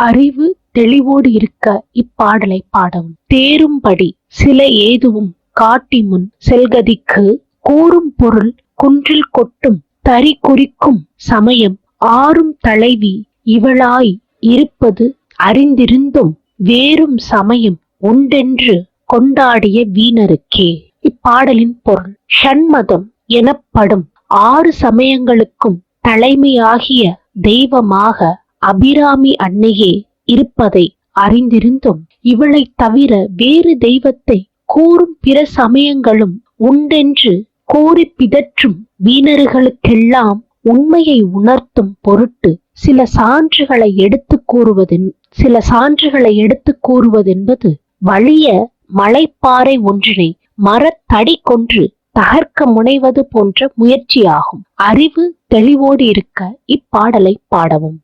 அறிவு தெளிவோடு இருக்க இப்பாடலை பாடவும் தேரும்படி சில ஏதுவும் காட்டி முன் செல்கதிக்கு கூறும் பொருள் குன்றில் கொட்டும் தறி குறிக்கும் சமயம் ஆறும் தலைவி இவளாய் இருப்பது அறிந்திருந்தும் வேறும் சமயம் உண்டென்று கொண்டாடிய வீணருக்கே. இப்பாடலின் பொருள் ஷண்மதம் எனப்படும் ஆறு சமயங்களுக்கும் தலைமையாகிய தெய்வமாக அபிராமி அன்னையே இருப்பதை அறிந்திருந்தும் இவளை தவிர வேறு தெய்வத்தை கூறும் பிற சமயங்களும் உண்டென்று கூறி பிதற்றும் வீணர்களுக்கெல்லாம் உண்மையை உணர்த்தும் பொருட்டு சில சான்றுகளை எடுத்து கூறுவதென் சில சான்றுகளை எடுத்து கூறுவதென்பது வலிய மலைப்பாறை ஒன்றினை மரத்தடி கொன்று தகர்க்க முனைவது போன்ற முயற்சியாகும். அறிவு தெளிவோடு இருக்க இப்பாடலை பாடவும்.